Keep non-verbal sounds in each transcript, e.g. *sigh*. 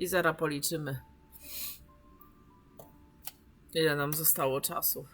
I zaraz policzymy. Ile nam zostało czasu?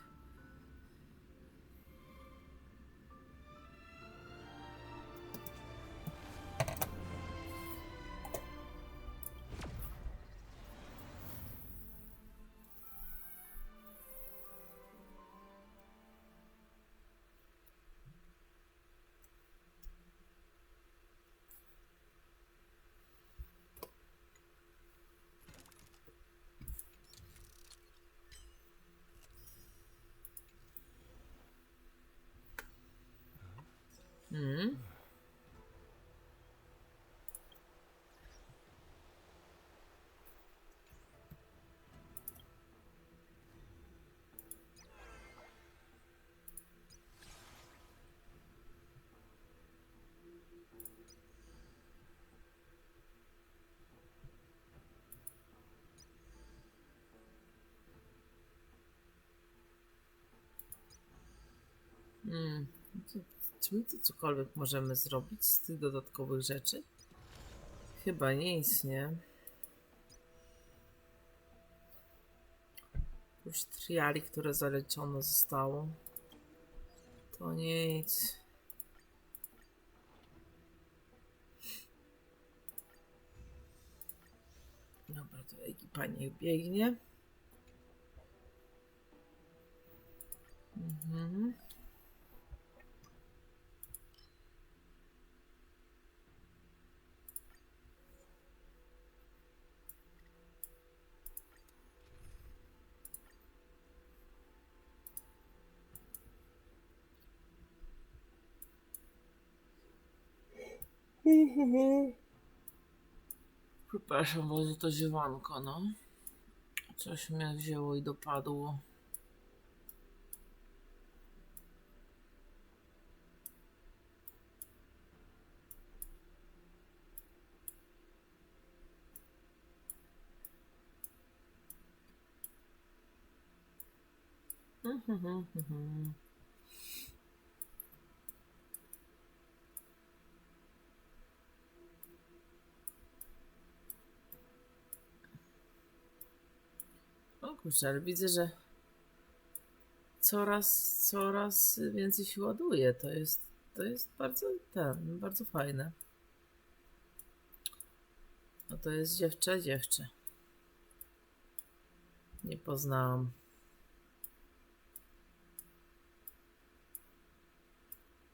Mm. Mm. Co- Czy my tu cokolwiek możemy zrobić z tych dodatkowych rzeczy? Chyba nic, nie? Już triali, które zalecione zostało. To nic. Dobra, to ekipa niech biegnie. Mhm. Przepraszam bardzo, to ziewanko, no. Coś mnie wzięło i dopadło. Mhm, mhm. Kurczę, ale widzę, że coraz, coraz więcej się ładuje. To jest, to jest bardzo ten, bardzo fajne. No to jest dziewczę, dziewczę. Nie poznałam.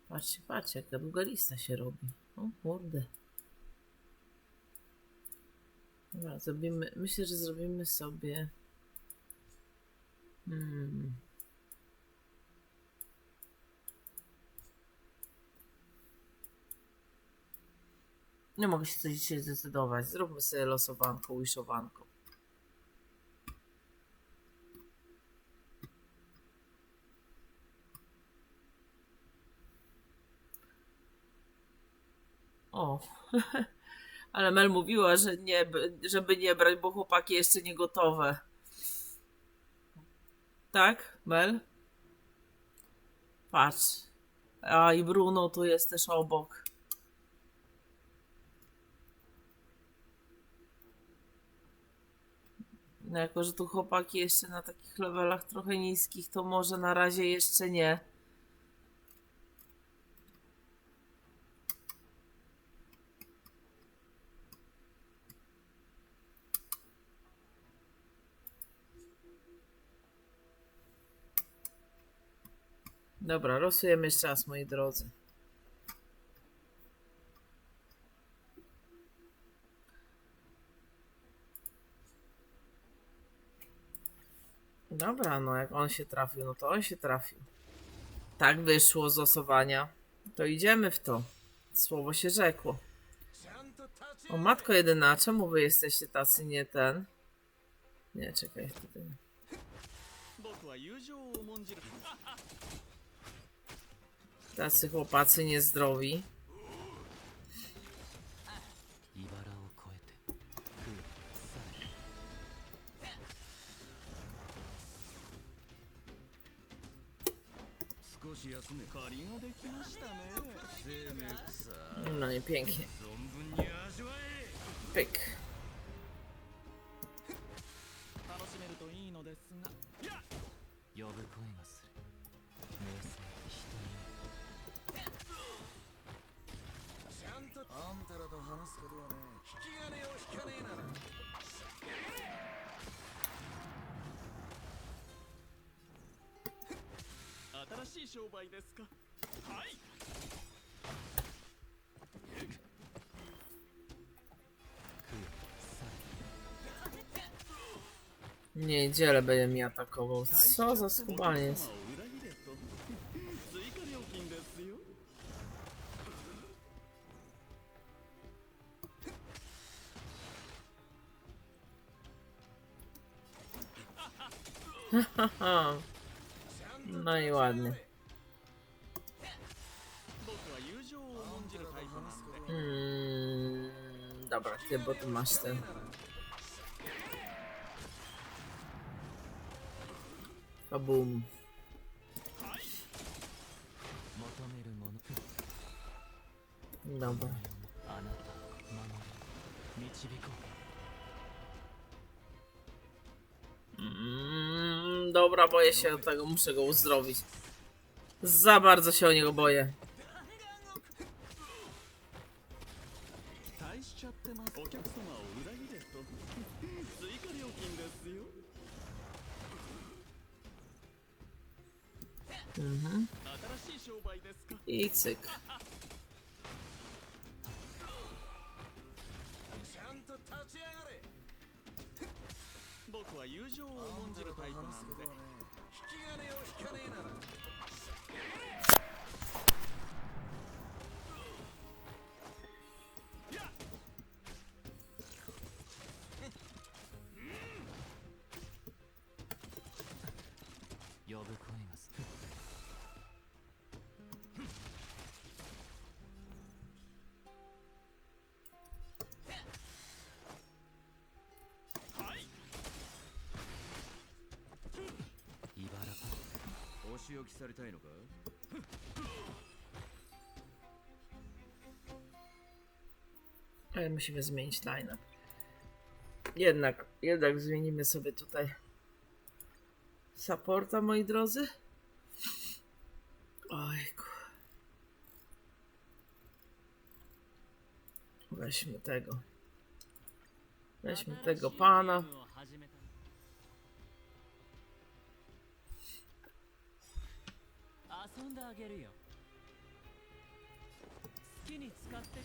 Patrzcie, patrzcie, jaka długa lista się robi. O kurde. Dobra, zrobimy, myślę, że zrobimy sobie... Hmm. Nie mogę się coś dzisiaj zdecydować. Zróbmy sobie losowanko, wiszowanko. O, *laughs* ale Mel mówiła, że nie, żeby nie brać, bo chłopaki jeszcze nie gotowe. Tak, Mel? Patrz. A i Bruno tu jest też obok. No jako, że tu chłopaki jeszcze na takich levelach trochę niskich, to może na razie jeszcze nie. Dobra, losujemy jeszcze raz, moi drodzy. Dobra, no jak on się trafił, no to on się trafił. Tak wyszło z losowania. To idziemy w to. Słowo się rzekło. O matko jedyna, czemu wy jesteście tacy nie ten? Nie, czekaj, tutaj. Tacy chłopacy niezdrowi. No i pięknie. Pyk. あんたらと話すことはね引き金を引かねえなら新しい商売ですかはい Niedzielę będzie mi atakował. Co za skubaniec. Dobra, ty, bo ty masz ten. Kabum. Dobra. Mm, dobra, boję się tego, muszę go uzdrowić. Za bardzo się o niego boję. お客様を裏切れと *laughs* 追加料金ですよ。Mhm. 新しい商売で。すか I cyk. お仕置きされたいのか Ale musimy zmienić line Jednak, jednak zmienimy sobie tutaj supporta, moi drodzy. Ojku. Weźmy tego. Weźmy tego pana. 遊んであげるよ。好きに使ってくれ。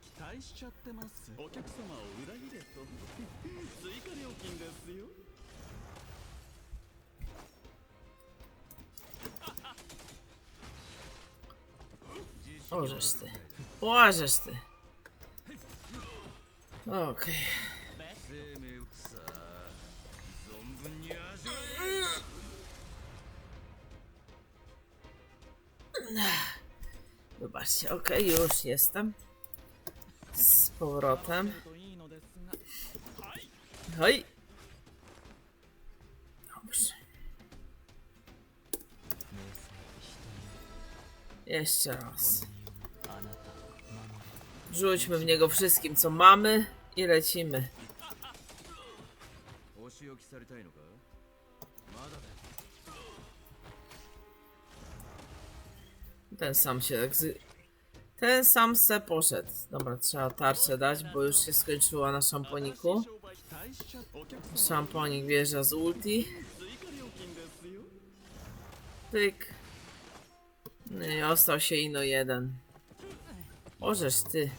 期待しちゃってます。お客様を裏切れと。追加料金ですよ。Ożeż ty. Łażesz ty. właśnie, okej, okay, już jestem. Z powrotem. No Hej! Dobrze. Jeszcze raz. Rzućmy w niego wszystkim, co mamy i lecimy. Ten sam się tak ten sam se poszedł. Dobra, trzeba tarczę dać, bo już się skończyła na szamponiku. Szamponik wjeżdża z ulti. Tyk. Nie, no ostał się ino jeden. Możesz ty.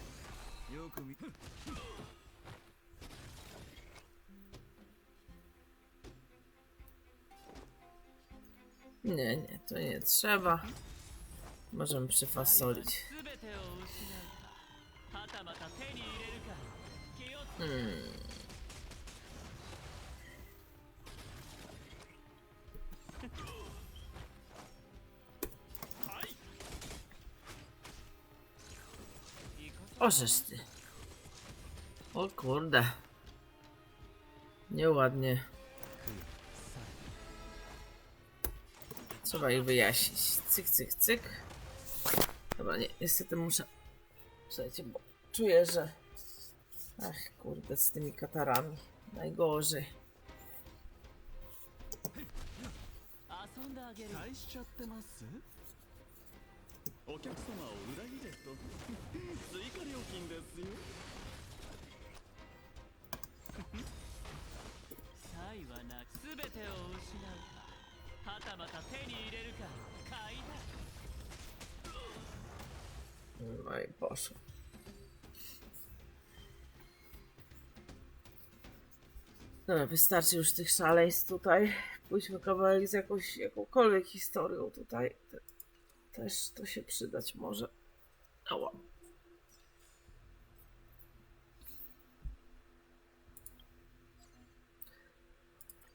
Nie, nie, to nie trzeba. Możemy przefasolić. Hmm. Ożesz. O kurde. Nieładnie. Trzeba ich wyjaśnić. Cyk, cyk, cyk. Dobra, nie, niestety muszę. Słuchajcie, bo czuję, że. Ach, kurde, z tymi katarami. Najgorzej. No i poszło. Dobra, wystarczy już tych szaleństw tutaj. Pójdźmy kawałek z jakąś, jakąkolwiek historią tutaj. Te, też to się przydać może. Ała.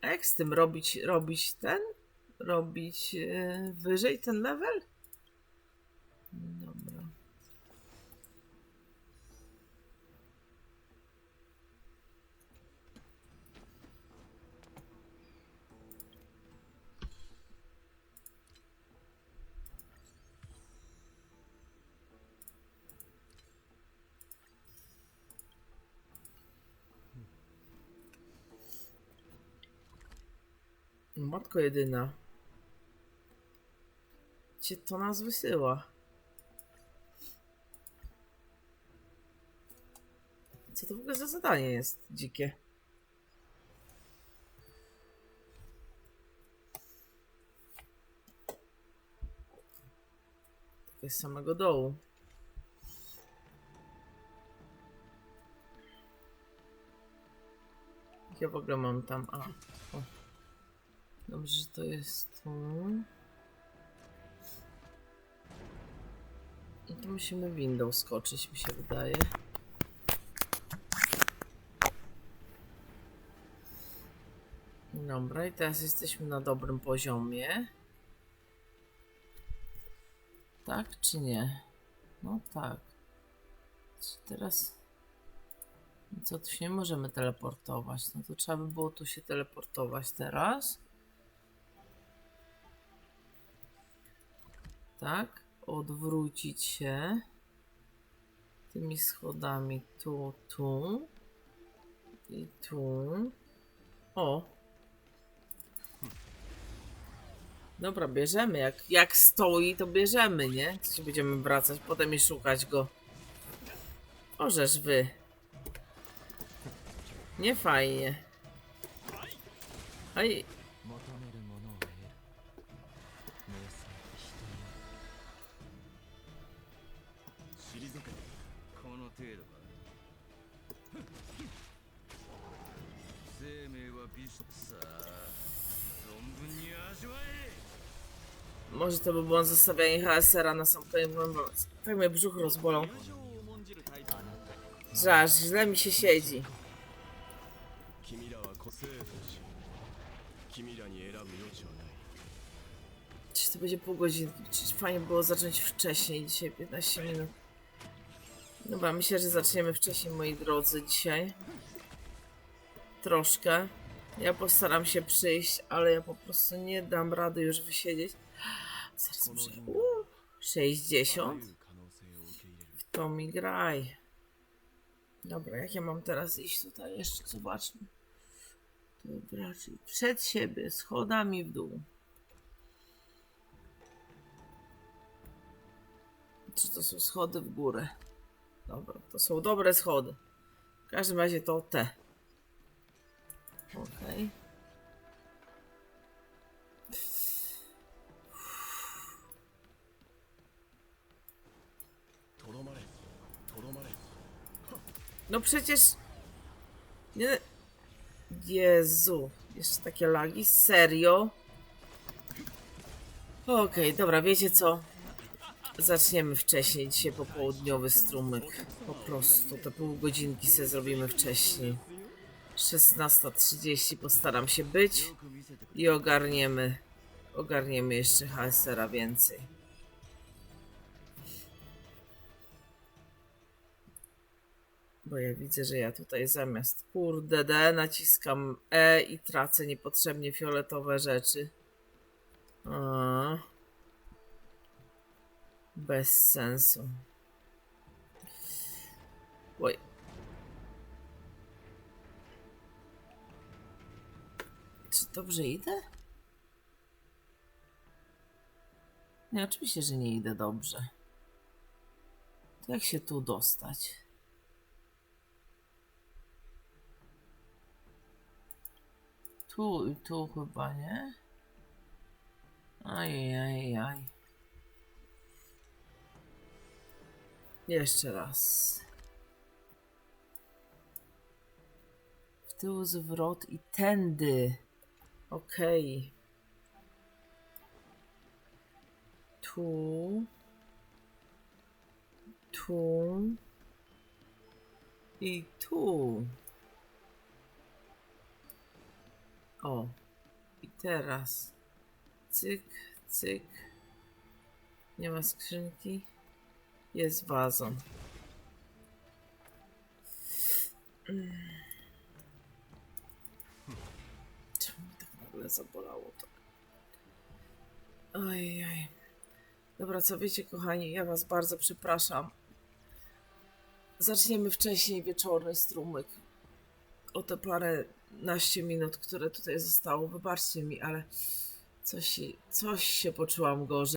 Jak z tym robić, robić ten? Robić yy, wyżej ten level? Matko jedyna. Gdzie to nas wysyła? Co to w ogóle za zadanie jest dzikie? Jest z samego dołu. Ja w ogóle mam tam. A. O. Dobrze, że to jest tu. No to musimy windą skoczyć, mi się wydaje. Dobra, i teraz jesteśmy na dobrym poziomie. Tak czy nie? No tak. Czy teraz... Co, tu się nie możemy teleportować. No to trzeba by było tu się teleportować teraz. Tak. Odwrócić się. Tymi schodami tu, tu. I tu. O. Dobra, bierzemy. Jak, jak stoi, to bierzemy, nie? Się będziemy wracać potem i szukać go. Orzesz wy. Nie fajnie. Aj, że to by było zostawianie HSR-a na sam koniec. Tak mnie brzuch rozbolą. Że aż źle mi się siedzi. Czy to będzie pół godzinki? Czy fajnie było zacząć wcześniej dzisiaj, 15 minut. Dobra, myślę, że zaczniemy wcześniej, moi drodzy, dzisiaj. Troszkę. Ja postaram się przyjść, ale ja po prostu nie dam rady już wysiedzieć. Zaraz muszę... 60? W to mi graj. Dobra, jak ja mam teraz iść tutaj jeszcze? Zobaczmy. Dobra, czyli przed siebie, schodami w dół. Czy to są schody w górę? Dobra, to są dobre schody. W każdym razie to te. Okej. Okay. No przecież... Nie... Jezu. Jeszcze takie lagi? Serio? Okej, okay, dobra, wiecie co? Zaczniemy wcześniej, dzisiaj popołudniowy strumyk. Po prostu, te pół godzinki se zrobimy wcześniej. 16.30 postaram się być i ogarniemy, ogarniemy jeszcze HSR-a więcej. Bo ja widzę, że ja tutaj zamiast kurde D naciskam E i tracę niepotrzebnie fioletowe rzeczy. A. Bez sensu. Oj. Czy dobrze idę? Nie, oczywiście, że nie idę dobrze. To jak się tu dostać? Tu i tu chyba, nie? Ajajaj. Jeszcze raz. W tył zwrot i tędy. Okej. Tu. Tu. I tu. O. I teraz. Cyk, cyk. Nie ma skrzynki. Jest wazon. Czemu tak nagle zabolało to? Ojej. Dobra, co wiecie, kochani, ja was bardzo przepraszam. Zaczniemy wcześniej wieczorny strumyk. O te parę naście minut, które tutaj zostało. Wybaczcie mi, ale coś, coś się poczułam gorzej.